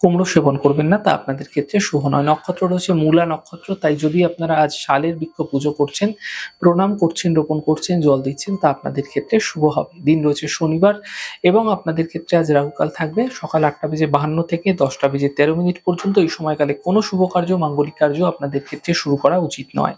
কুমড়ো সেবন করবেন না, তা আপনাদের ক্ষেত্রে শুভ নয়। নক্ষত্র রয়েছে মূলা নক্ষত্র, তাই যদি আপনারা আজ শালের বৃক্ষ পুজো করছেন, প্রণাম করছেন, রোপণ করছেন, জল দিচ্ছেন, তা আপনাদের ক্ষেত্রে শুভ হবে। দিন রয়েছে শনিবার এবং আপনাদের ক্ষেত্রে আজ রাহুকাল থাকবে। সকাল আটটা বেজে বাহান্ন থেকে দশটা বেজে তেরো মিনিট পর্যন্ত এই সময়কালে কোনো শুভ কার্য, মাঙ্গলিক কার্য আপনাদের ক্ষেত্রে শুরু করা উচিত নয়।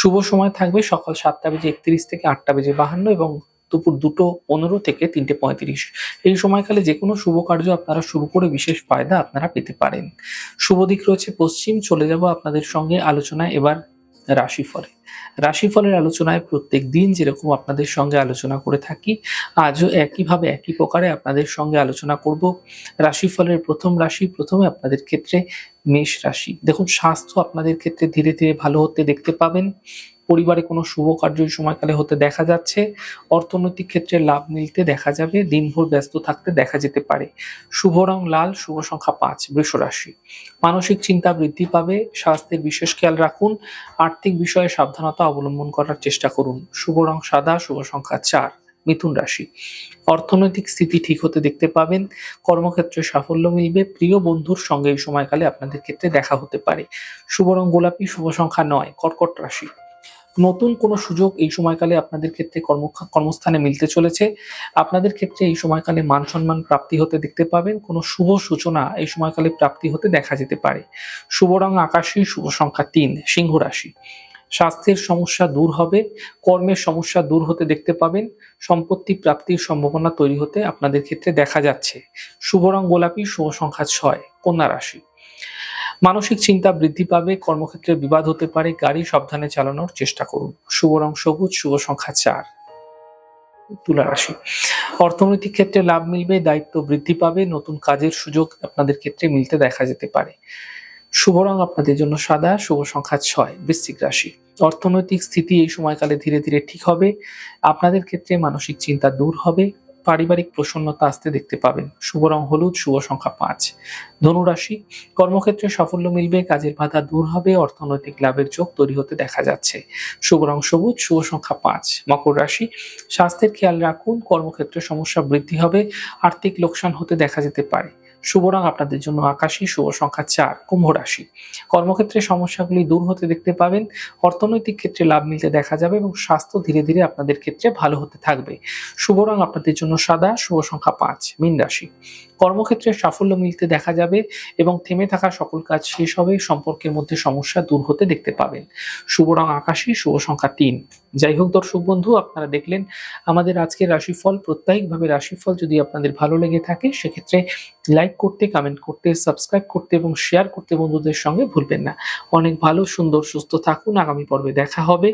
শুভ সময় থাকবে সকাল সাতটা বেজে একত্রিশ থেকে আটটা বেজে বাহান্ন এবং দুপুর দুটো পনেরো থেকে তিনটে পঁয়ত্রিশ। এই সময়কালে যে কোনো শুভ কার্য আপনারা শুরু করে বিশেষ ফায়দা আপনারা পেতে পারেন। শুভ দিক রয়েছে পশ্চিম, চলে যাব আপনাদের সঙ্গে আলোচনায় এবার রাশিফলে। রাশিফলের আলোচনায় প্রত্যেক দিন যেরকম আপনাদের সঙ্গে আলোচনা করে থাকি, আজও একইভাবে একই প্রকারে আপনাদের সঙ্গে আলোচনা করব। রাশিফলের প্রথম রাশি, প্রথমে আপনাদের ক্ষেত্রে মেষ রাশি। দেখুন, স্বাস্থ্য আপনাদের ক্ষেত্রে ধীরে ধীরে ভালো হতে দেখতে পাবেন। পরিবারে কোনো শুভ কার্য সময়কালে হতে দেখা যাচ্ছে। অর্থনৈতিক ক্ষেত্রে লাভ মিলতে দেখা যাবে, দিনভর ব্যস্ত থাকতে দেখা যেতে পারে। শুভ রং লাল, শুভ সংখ্যা পাঁচ, বৃষ রাশি। মানসিক চিন্তা বৃদ্ধি পাবে, স্বাস্থ্যের বিশেষ খেয়াল রাখুন, আর্থিক বিষয়ে সাবধানতা অবলম্বন করার চেষ্টা করুন। শুভ রং সাদা, শুভ সংখ্যা চার, মিথুন রাশি। অর্থনৈতিক স্থিতি ঠিক হতে দেখতে পাবেন, কর্মক্ষেত্রে সাফল্য মিলবে, প্রিয় বন্ধুর সঙ্গে এই সময়কালে আপনাদের ক্ষেত্রে দেখা হতে পারে। শুভ রং গোলাপি, শুভ সংখ্যা নয়, কর্কট রাশি। নতুন কোনো সুযোগ এই সময়কালে আপনাদের ক্ষেত্রে কর্ম, কর্মস্থানে মিলতে চলেছে। আপনাদের ক্ষেত্রে এই সময়কালে মান সম্মান প্রাপ্তি হতে দেখতে পাবেন। কোনো শুভ সূচনা এই সময়কালে প্রাপ্তি হতে দেখা যেতে পারে। শুভ রং আকাশী, শুভ সংখ্যা তিন, সিংহ রাশি। স্বাস্থ্যের সমস্যা দূর হবে, কর্মের সমস্যা দূর হতে দেখতে পাবেন। সম্পত্তি প্রাপ্তির সম্ভাবনা তৈরি হতে আপনাদের ক্ষেত্রে দেখা যাচ্ছে। শুভ রং গোলাপি, শুভ সংখ্যা ছয়, কন্যা রাশি। মানসিক চিন্তা বৃদ্ধি পাবে, কর্মক্ষেত্রে বিবাদ হতে পারে, গাড়ি সাবধানে চালানোর চেষ্টা করুন। শুভ রং সবুজ, শুভ সংখ্যা চার। তুলা রাশি। অর্থনৈতিক ক্ষেত্রে লাভ মিলবে, দায়িত্ব বৃদ্ধি পাবে, নতুন কাজের সুযোগ আপনাদের ক্ষেত্রে মিলতে দেখা যেতে পারে। শুভ রং আপনাদের জন্য সাদা, শুভ সংখ্যা ছয়, বৃশ্চিক রাশি। অর্থনৈতিক স্থিতি এই সময়কালে ধীরে ধীরে ঠিক হবে। আপনাদের ক্ষেত্রে মানসিক চিন্তা দূর হবে। পারিবারিক প্রসন্নতা আসতে দেখতে পাবেন। শুভ রং হলুদ, শুভ সংখ্যা পাঁচ। ধনুরাশি কর্মক্ষেত্রে সাফল্য মিলবে, কাজের বাধা দূর হবে, অর্থনৈতিক লাভের যোগ তৈরি হতে দেখা যাচ্ছে। শুভ রং সবুজ, শুভ সংখ্যা পাঁচ। মকর রাশি, স্বাস্থ্যের খেয়াল রাখুন, কর্মক্ষেত্রে সমস্যা বৃদ্ধি হবে, আর্থিক লোকসান হতে দেখা যেতে পারে। শুভ রং আপনাদের জন্য আকাশী শুভ সংখ্যা চার, কুম্ভ রাশি। কর্মক্ষেত্রে সমস্যাগুলি দূর হতে দেখতে পাবেন, অর্থনৈতিক ক্ষেত্রে লাভ মিলতে দেখা যাবে এবং স্বাস্থ্য ধীরে ধীরে আপনাদের ক্ষেত্রে ভালো হতে থাকবে। শুভ রং আপনাদের জন্য সাদা, শুভ সংখ্যা পাঁচ, মীন রাশি। কর্মক্ষেত্রে সাফল্য মিলতে দেখা যাবে এবং থেমে থাকা সকল কাজ শেষ হবে, সম্পর্কের মধ্যে সমস্যা দূর হতে দেখতে পাবেন। শুভ রং আকাশী শুভ সংখ্যা তিন। যাই হোক দর্শক বন্ধু, আপনারা দেখলেন আমাদের আজকের রাশিফল। প্রত্যায়িকভাবে রাশিফল যদি আপনাদের ভালো লেগে থাকে, সেক্ষেত্রে লাইক করতে কমেন্ট করতে সাবস্ক্রাইব করতে এবং শেয়ার করতে বন্ধুদের সঙ্গে ভুলবেন না। অনেক ভালো, সুন্দর, সুস্থ থাকুন। আগামী পর্বে দেখা হবে।